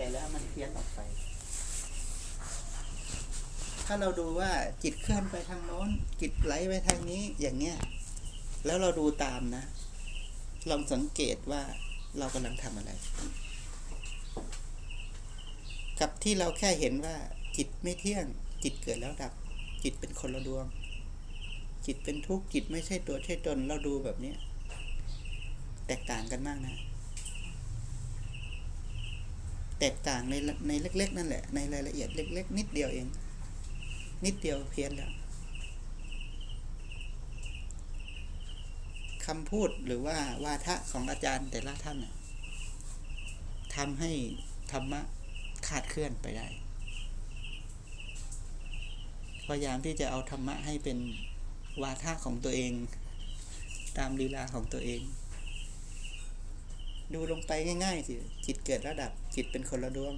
แต่แล้วมันเพี้ยนออกไป ถ้าเราดูว่าจิตเคลื่อนไปทางโน้น จิตไหลไปทางนี้อย่างเงี้ย แล้วเราดูตามนะ ลองสังเกตว่าเรากำลังทำอะไร กับที่เราแค่เห็นว่า จิตไม่เที่ยง จิตเกิดแล้วดับ จิตเป็นคนละดวง จิตเป็นทุกข์จิตไม่ใช่ตัวใช่ตนเราดูแบบนี้แตกต่างกันมากนะ แตกต่างในในเล็ก ๆ นั่นแหละ ในรายละเอียดเล็ก ๆ นิดเดียวเอง นิดเดียวเพี้ยนแล้วคำพูดหรือว่าวาทะของอาจารย์แต่ละท่านทำให้ธรรมะขาดเคลื่อนไปได้ พยายามที่จะเอาธรรมะให้เป็นวาทะของตัวเอง ตามลีลาของตัวเอง ดูลงไปง่ายๆสิจิตเกิดระดับจิตเป็นคนละดวง